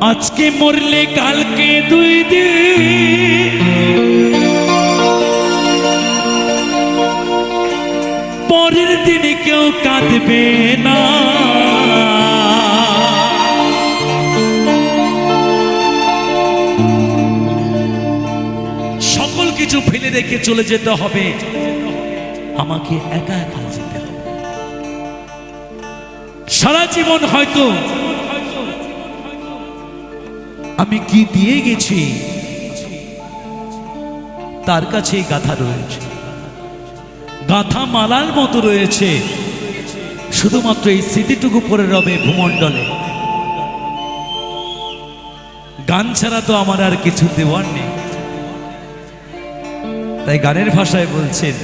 আজকে মরলে কালকে দুই দিন। পরের দিনে কেউ কাঁদবে না। সকল কিছু ফেলে রেখে চলে যেতে হবে। আমাকে একা একা যেতে হবে। সারা জীবন হয়তো আমি কি দিয়ে গেছি? তার কাছে গাথা রয়েছে। গাথা মালার মতো রয়েছে। শুধুমাত্র এই স্মৃতিটুকু পরে রবে ভূমণ্ডলে। গান ছাড়া তো আমার আর কিছু দেওয়ার নেই। তাই গানের ভাষায় বলছেন,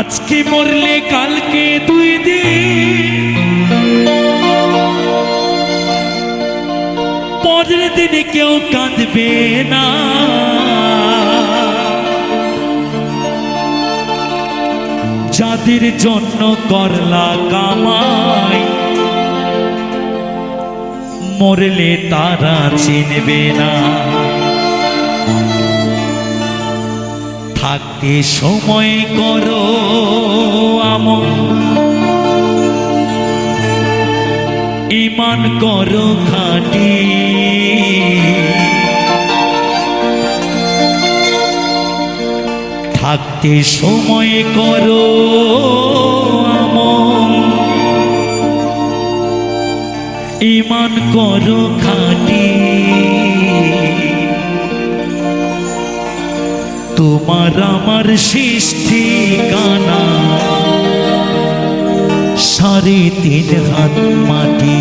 আজকে মরলে কালকে দুই দিন পরের দিনে কেউ কাঁদবে না। যাদের জন্য করলা কামাই, মরলে তারা চিনবে না। থাকতে সময় করো আমন ইমান করো খাটি। থাকতে সময় করো ইমান করো খাটি। তোমার আমার সৃষ্টি কানা। সাড়ে তিন হাত মাটি।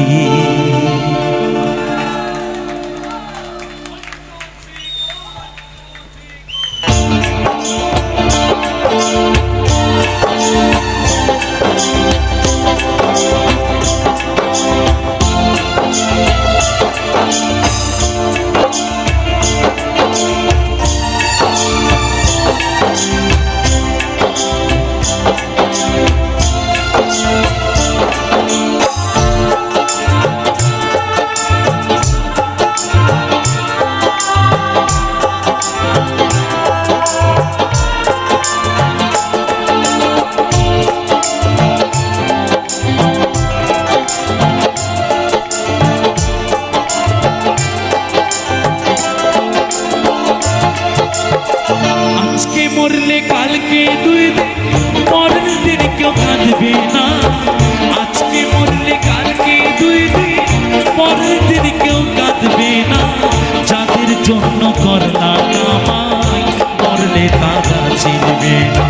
করলা কামাই মরলে তারা চিনবে না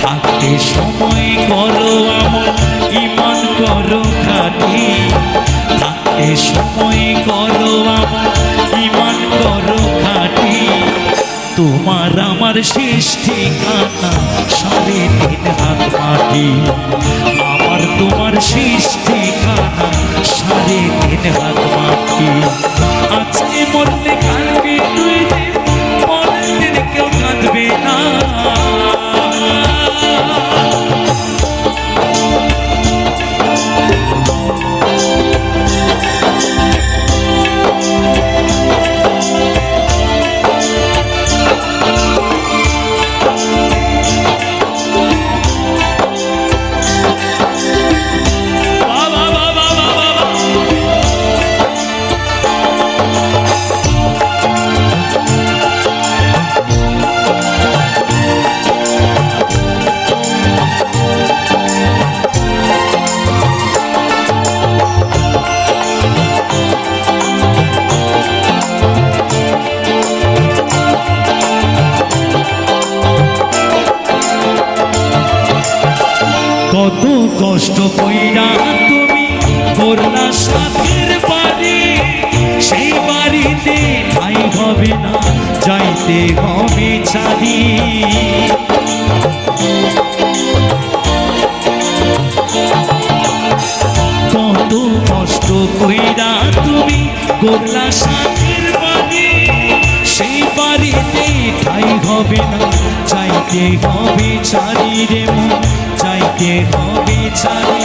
থাকতে সময় করো আমল ইমান করো খাটি থাকতে সময় করো আমল ইমান করো খাটি তোমার আমার শেষ ঠিকানা সাড়ে তিন হাত মাটি আমার তোমার শেষ ঠিকানা সাড়ে তিন হাত মাটি আজকে মরলে কালকে দুই করলা সাথের বাড়ি সেই বাড়িতে ঠাই হবে না, যাইতে হবে ছাড়ি কত কষ্ট কইরা তুমি করলা সাথের বাড়ি সেই বাড়িতে ঠাই হবে না চাইতে হবে ছাড়ি রে মন চাইতে হবে ছাড়ি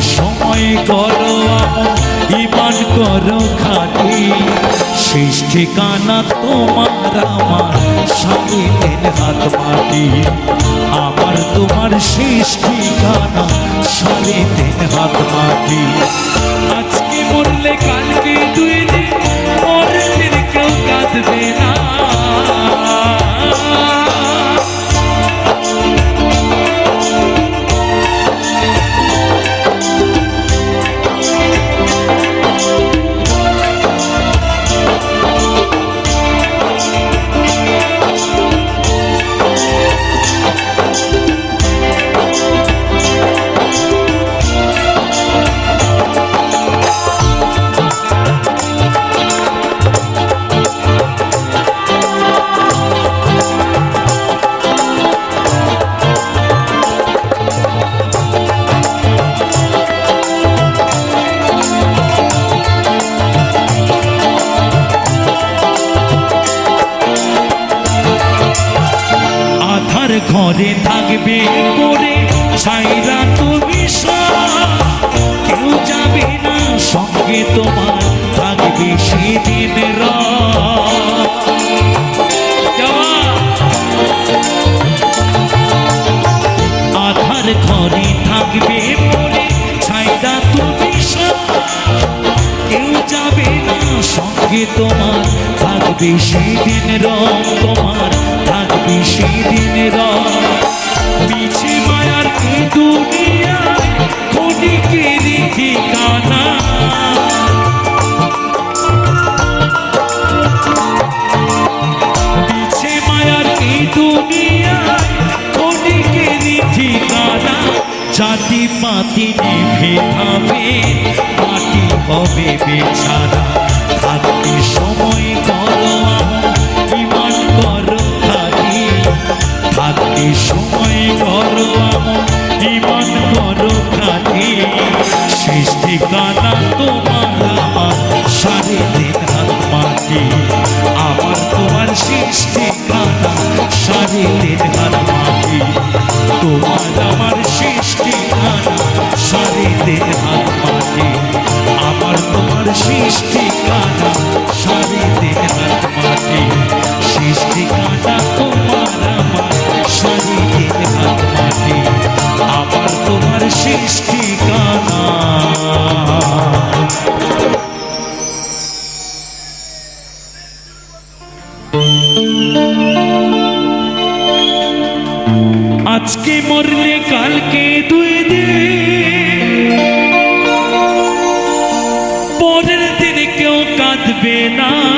সময় করো, ইমান করো খাটি। শেষ ঠিকানা তোমার আমার স্বামীদের হাত মাটি। আমার তোমার শেষ ঠিকানা স্বামীদের হাত মাটি। আজকে বললে কালকে দুই ঘরে থাকবে করে ছাইরা তুমি। কেউ যাবে না, সঙ্গে তোমার থাকবে সেদিন। আধার ঘরে থাকবে পরে ছাইরা তুমি। কেউ যাবে না, সঙ্গে তোমার থাকবে সেদিন রং তোমার সেদিন রং মিছে মায়ার জাতি পাতি নিভে খাবে মাটি হবে বেছাড়া থাকতে সময় করো আজকে মরলে কালকে দুই দিন। পরের দিন কেউ কাঁদবে না।